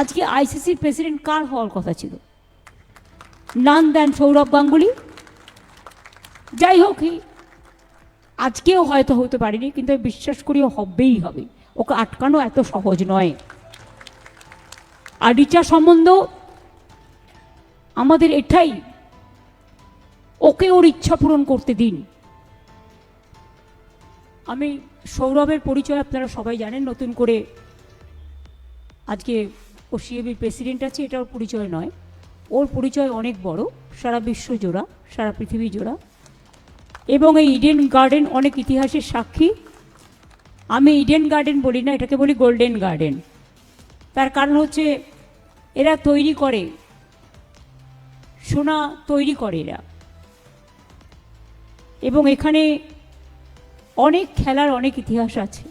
আজকে আইসিসির প্রেসিডেন্ট কার হওয়ার কথা ছিল? নান দেন সৌরভ গাঙ্গুলি। যাই হোক আজকেও হয়তো হতে পারিনি, কিন্তু আমি বিশ্বাস করি হবেই হবে। ওকে আটকানো এত সহজ নয়। আর রিচা সম্বন্ধ, আমাদের এটাই। ওকে ওর ইচ্ছা পূরণ করতে দিন। আমি সৌরভের পরিচয় আপনারা সবাই জানেন, নতুন করে আজকে ও সিএবির প্রেসিডেন্ট আছে, এটা ওর পরিচয় নয়। ওর পরিচয় অনেক বড়, সারা বিশ্ব জোড়া, সারা পৃথিবী জোড়া। এবং এই ইডেন গার্ডেন অনেক ইতিহাসের সাক্ষী। আমি ইডেন গার্ডেন বলি না, এটাকে বলি গোল্ডেন গার্ডেন তার কারণ হচ্ছে, এরা তৈরি করে, সোনা তৈরি করে এরা। এবং এখানে অনেক খেলার অনেক ইতিহাস আছে।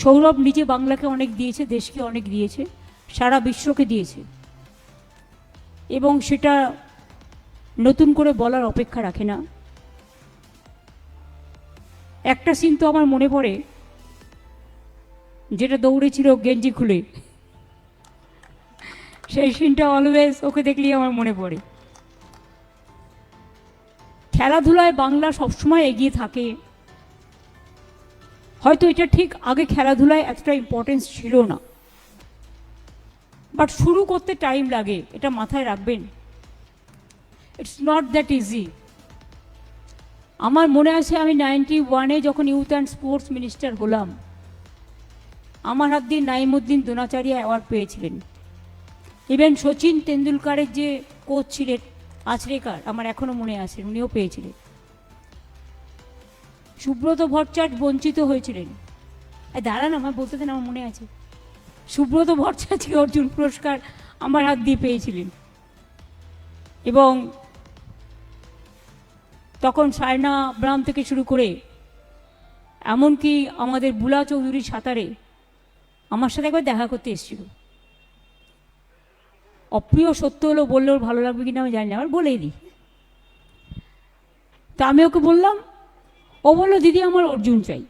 সৌরভ নিজে বাংলাকে অনেক দিয়েছে, দেশকে অনেক দিয়েছে, সারা বিশ্বকে দিয়েছে। এবং সেটা নতুন করে বলার অপেক্ষা রাখে না। একটা সিন তো আমার মনে পড়ে, যেটা দৌড়েছিল গেঞ্জি খুলে। সেই সিনটা অলওয়েজ ওকে দেখলেই আমার মনে পড়ে। খেলাধুলায় বাংলা সবসময় এগিয়ে থাকে। হয়তো এটা ঠিক আগে খেলাধুলায় এতটা ইম্পর্টেন্স ছিল না। বাট শুরু করতে টাইম লাগে, এটা মাথায় রাখবেন। ইটস নট দ্যাট ইজি আমার মনে আছে আমি নাইনটি ওয়ানে যখন ইউথ অ্যান্ড স্পোর্টস মিনিস্টার হলাম, আমার হাত দিয়ে নাইমুদ্দিন দোনাচারিয়া অ্যাওয়ার্ড পেয়েছিলেন। ইভেন সচিন তেন্ডুলকারের যে কোচ ছিলেন আচরেকার আমার এখনও মনে আছে, উনিও পেয়েছিলেন। সুব্রত ভট্টাচার্য বঞ্চিত হয়েছিলেন। দাঁড়ান, আমার বলতে দেন, আমার মনে আছে। সুব্রত ভট্টাচার্য অর্জুন পুরস্কার আমার হাত দিয়ে পেয়েছিলেন। এবং তখন সায়না ব্রাম থেকে শুরু করে, এমনকি আমাদের বুলা চৌধুরী সাঁতারে আমার সাথে একবার দেখা করতে এসেছিল। অপ্রিয় সত্য হলো, বললেও ভালো লাগবে কিনা আমি জানি না আমার বলেই দিই। তা আমি ওকে বললাম ও বলল, দিদি, আমার অর্জুন চাই।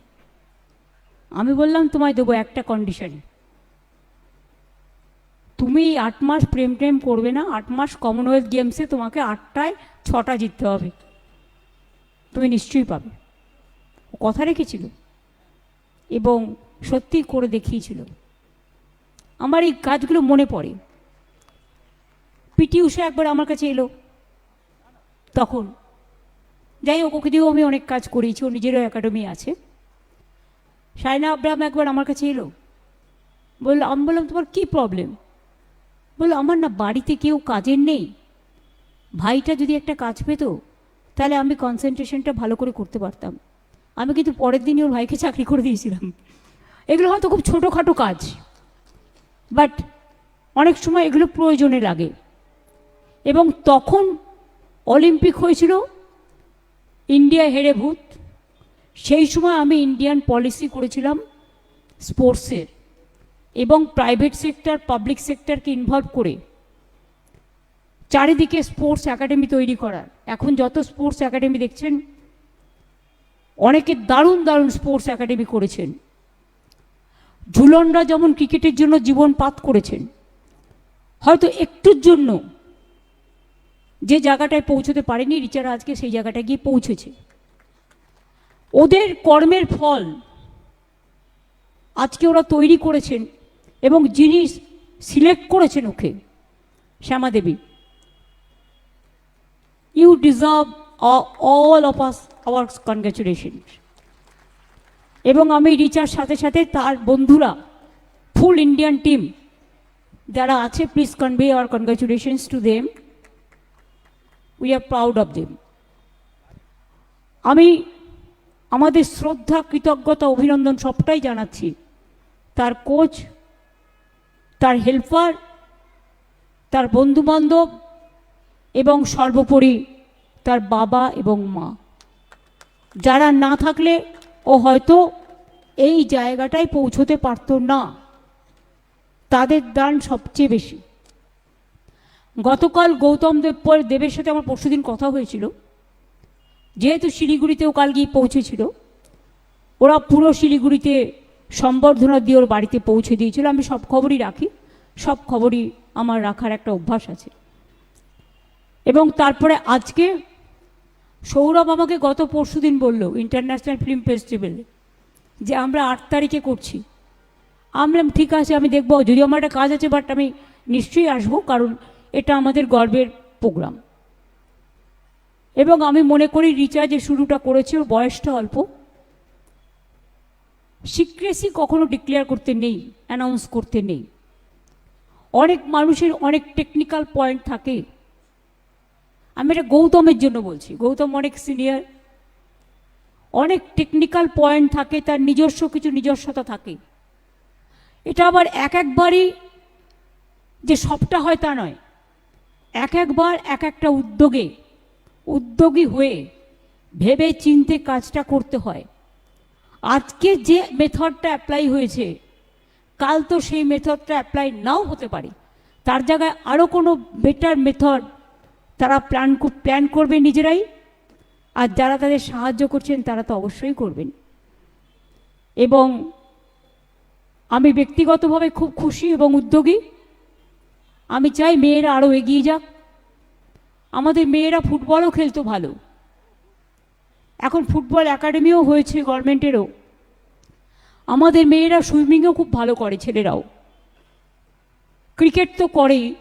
আমি বললাম, তোমায় দেবো একটা কন্ডিশনে তুমি আট মাস প্রেম টেম করবে না, আট মাস কমনওয়েলথ গেমসে তোমাকে আটটায় ছটা জিততে হবে। তুমি নিশ্চয়ই পাবে। কথা রেখেছিল এবং সত্যি করে দেখিয়েছিল। আমার এই কাজগুলো মনে পড়ে। পিটি উষা একবার আমার কাছে এলো। তখন যাই হোক ওকে দিয়েও আমি অনেক কাজ করেছি ও নিজেরও একাডেমি আছে। সাইনা আব্রাহাম একবার আমার কাছে এলো। বলল, আমি বললাম, তোমার কী প্রবলেম বলল, আমার না বাড়িতে কেউ কাজের নেই। ভাইটা যদি একটা কাজ পেত, তাহলে আমি কনসেন্ট্রেশনটা ভালো করে করতে পারতাম। আমি কিন্তু পরের দিনই ওর ভাইকে চাকরি করে দিয়েছিলাম। এগুলো হয়তো খুব ছোটোখাটো কাজ বাট অনেক সময় এগুলো প্রয়োজনে লাগে। এবং তখন অলিম্পিক হয়েছিল ইন্ডিয়া হেরে ভূত। সেই সময় আমি ইন্ডিয়ান পলিসি করেছিলাম স্পোর্টসের এবং প্রাইভেট সেক্টর, পাবলিক সেক্টরকে ইনভলভ করে চারিদিকে স্পোর্টস একাডেমি তৈরি করার এখন যত স্পোর্টস একাডেমি দেখছেন, অনেকে দারুণ দারুণ স্পোর্টস একাডেমি করেছেন। ঝুলনরা যেমন ক্রিকেটের জন্য জীবন পাত করেছেন, হয়তো একটুর জন্য যে জায়গাটায় পৌঁছতে পারেনি রিচারা আজকে সেই জায়গাটায় গিয়ে পৌঁছেছে। ওদের কর্মের ফল আজকে ওরা তৈরি করেছেন এবং যিনি সিলেক্ট করেছেন okay, Shyamadevi. You deserve all of us our congratulation এবং আমি রিচার সাথে সাথে তার বন্ধুরা ফুল ইন্ডিয়ান টিম যারা আছে please convey our congratulations to them we are proud of them আমি আমাদের শ্রদ্ধা, কৃতজ্ঞতা, অভিনন্দন সবটাই জানাচ্ছি। তার কোচ তার হেল্পার তার বন্ধুবান্ধব এবং সর্বোপরি তার বাবা এবং মা। যারা না থাকলে ও হয়তো এই জায়গাটায় পৌঁছতে পারতো না। তাদের দান সবচেয়ে বেশি। গতকাল গৌতম দেব পর দেবের সাথে আমার পরশুদিন কথা হয়েছিল। যেহেতু শিলিগুড়িতেও কাল গিয়ে পৌঁছেছিল, ওরা পুরো শিলিগুড়িতে সম্বর্ধনা দিয়ে ওর বাড়িতে পৌঁছে দিয়েছিল। আমি সব খবরই রাখি, সব খবরই আমার রাখার একটা অভ্যাস আছে। এবং তারপরে আজকে সৌরভ আমাকে গত পরশু দিন বলল ইন্টারন্যাশনাল ফিল্ম ফেস্টিভ্যালে, যে আমরা আট তারিখে করছি। আমি ঠিক আছে, আমি দেখব। যদি আমার একটা কাজ আছে বাট আমি নিশ্চয়ই আসব, কারণ এটা আমাদের গর্বের প্রোগ্রাম। এবং আমি মনে করি রিচা যে শুরুটা করেছে, ওর বয়সটা অল্প। সিক্রেসি কখনো ডিক্লেয়ার করতে নেই অ্যানাউন্স করতে নেই। অনেক মানুষের অনেক টেকনিক্যাল পয়েন্ট থাকে। আমি এটা গৌতমের জন্য বলছি। গৌতম অনেক সিনিয়র অনেক টেকনিক্যাল পয়েন্ট থাকে, তার নিজস্ব কিছু নিজস্বতা থাকে। এটা আবার এক একবারই যে সবটা হয় তা নয়। এক একবার, এক একটা উদ্যোগে, উদ্যোগী হয়ে ভেবে চিনতে কাজটা করতে হয়। আজকে যে মেথডটা অ্যাপ্লাই হয়েছে, কাল তো সেই মেথডটা অ্যাপ্লাই নাও হতে পারে। তার জায়গায় আরও কোনো বেটার মেথড তারা প্ল্যান প্ল্যান করবে নিজেরাই। আর যারা তাদের সাহায্য করছেন, তারা তো অবশ্যই করবেন। এবং আমি ব্যক্তিগতভাবে খুব খুশি এবং উদ্যোগী। আমি চাই মেয়েরা আরও এগিয়ে যাক। আমাদের মেয়েরা ফুটবলও খেলতো ভালো। এখন ফুটবল একাডেমিও হয়েছে গভর্নমেন্টেরও। আমাদের মেয়েরা সুইমিংও খুব ভালো করে ছেলেরাও। ক্রিকেট তো করেই।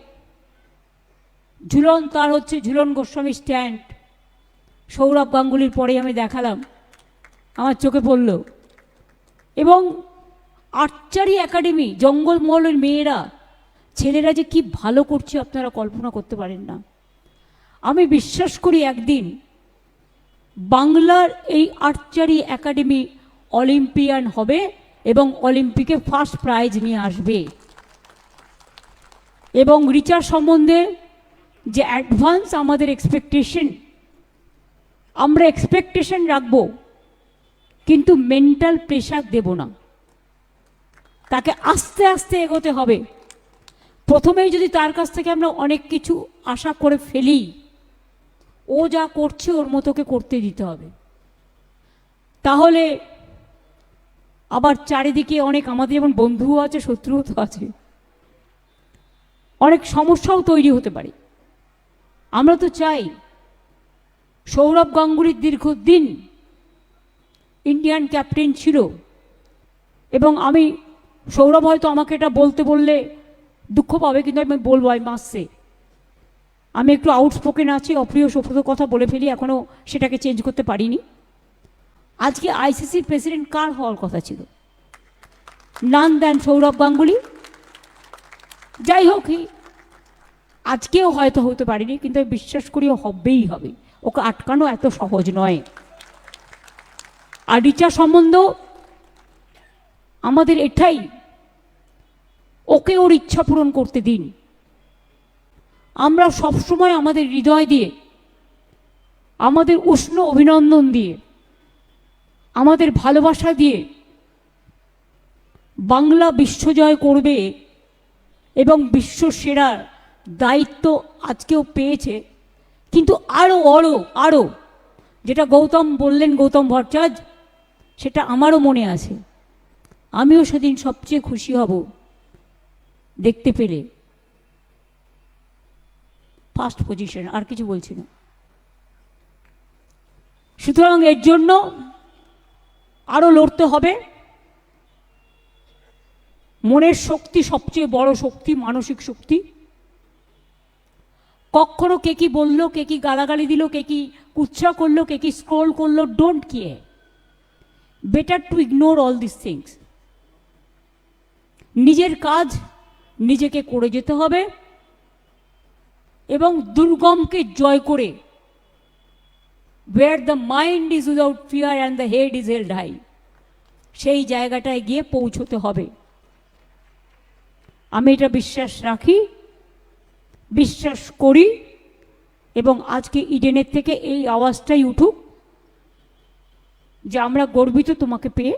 ঝুলন, তার হচ্ছে ঝুলন গোস্বামী স্ট্যান্ড। সৌরভ গাঙ্গুলির পরে আমি দেখালাম। আমার চোখে পড়ল। এবং আর্চারি একাডেমি, জঙ্গলমহলের মেয়েরা ছেলেরা যে কি ভালো করছে আপনারা কল্পনা করতে পারেন না। আমি বিশ্বাস করি একদিন বাংলার এই আর্চারি একাডেমি অলিম্পিয়ান হবে এবং অলিম্পিকে ফার্স্ট প্রাইজ নিয়ে আসবে। এবং রিচার সম্বন্ধে যে অ্যাডভান্স আমাদের এক্সপেকটেশন আমরা এক্সপেকটেশন রাখব, কিন্তু মেন্টাল প্রেশার দেব না। তাকে আস্তে আস্তে এগোতে হবে। প্রথমেই যদি তার কাছ থেকে আমরা অনেক কিছু আশা করে ফেলি, ও যা করছে ওর মতোকে করতে দিতে হবে। তাহলে আবার চারিদিকে অনেক আমাদের যেমন বন্ধুও আছে, শত্রুও তো আছে। অনেক সমস্যাও তৈরি হতে পারে। আমরা তো চাই সৌরভ গাঙ্গুলির দীর্ঘদিন ইন্ডিয়ান ক্যাপ্টেন ছিল এবং আমি, সৌরভ হয়তো আমাকে এটা বলতে বললে দুঃখ পাবে কিন্তু আমি বলব আই মাসে আমি একটু আউটস্পোকেন আছি, অপ্রিয় সপ্রত কথা বলে ফেলি এখনও সেটাকে চেঞ্জ করতে পারিনি। আজকে আইসিসির প্রেসিডেন্ট কার হওয়ার কথা ছিল? নান দেন সৌরভ গাঙ্গুলি। যাই হোক আজকেও হয়তো হতে পারিনি, কিন্তু আমি বিশ্বাস করি হবেই হবে। ওকে আটকানো এত সহজ নয়। আর রিচা সম্বন্ধ আমাদের এটাই ওকে ওর ইচ্ছা পূরণ করতে দিন। আমরা সবসময় আমাদের হৃদয় দিয়ে, আমাদের উষ্ণ অভিনন্দন দিয়ে, আমাদের ভালোবাসা দিয়ে বাংলা বিশ্বজয় করবে এবং বিশ্ব সেরার দায়িত্ব আজকেও পেয়েছে। কিন্তু আরও আরও আরও যেটা গৌতম বললেন, গৌতম ভট্টাচার্য, সেটা আমারও মনে আছে। আমিও সেদিন সবচেয়ে খুশি হব। দেখতে পেলে। ফার্স্ট পজিশন আর কিছু বলছি না। সুতরাং এর জন্য আরও লড়তে হবে। মনের শক্তি সবচেয়ে বড় শক্তি, মানসিক শক্তি। কখনো কে কি বলল, কে কি গালাগালি দিল, কে কি কুচ্ছা করল, কে কি স্ক্রোল করল don't care better to ignore all this things নিজের কাজ নিজেকে করে যেতে হবে এবং দুর্গমকে জয় করে where the mind is without fear and the head is held high সেই জায়গাটায় গিয়ে পৌঁছতে হবে। আমি এটা বিশ্বাস রাখি, বিশ্বাস করি এবং আজকে ইডেনের থেকে এই আওয়াজটাই উঠুক যে আমরা গর্বিত তোমাকে পেয়ে,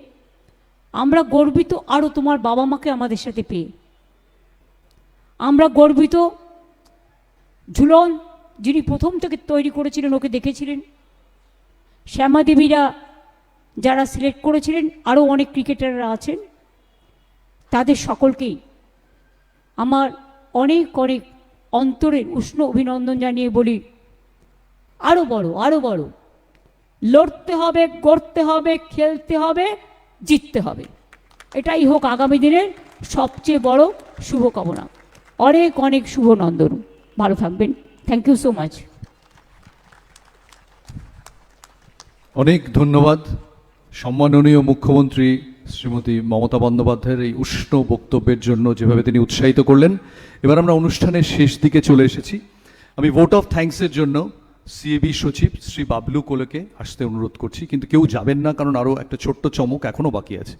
আমরা গর্বিত আরও তোমার বাবা মাকে আমাদের সাথে পেয়ে। আমরা গর্বিত। ঝুলন, যিনি প্রথম থেকে তৈরি করেছিলেন, ওকে দেখেছিলেন। শ্যামাদেবীরা যারা সিলেক্ট করেছিলেন আরও অনেক ক্রিকেটাররা আছেন। তাদের সকলকেই আমার অনেক অনেক অন্তরের উষ্ণ অভিনন্দন জানিয়ে বলি আরও বড় আরও বড়। লড়তে হবে, গড়তে হবে, খেলতে হবে, জিততে হবে। এটাই হোক আগামী দিনের সবচেয়ে বড় শুভকামনা। অনেক অনেক শুভ নন্দন। ভালো থাকবেন। থ্যাংক ইউ সো মাচ অনেক ধন্যবাদ। সম্মাননীয় মুখ্যমন্ত্রী শ্রীমতী মমতা বন্দ্যোপাধ্যায়ের এই উষ্ণ বক্তব্যের জন্য যেভাবে তিনি উৎসাহিত করলেন। এবার আমরা অনুষ্ঠানের শেষ দিকে চলে এসেছি। আমি ভোট অফ থ্যাঙ্কসের জন্য সিএবি সচিব শ্রী বাবলু কোলেকে আসতে অনুরোধ করছি। কিন্তু কেউ যাবেন না, কারণ আরও একটা ছোট্ট চমক এখনও বাকি আছে।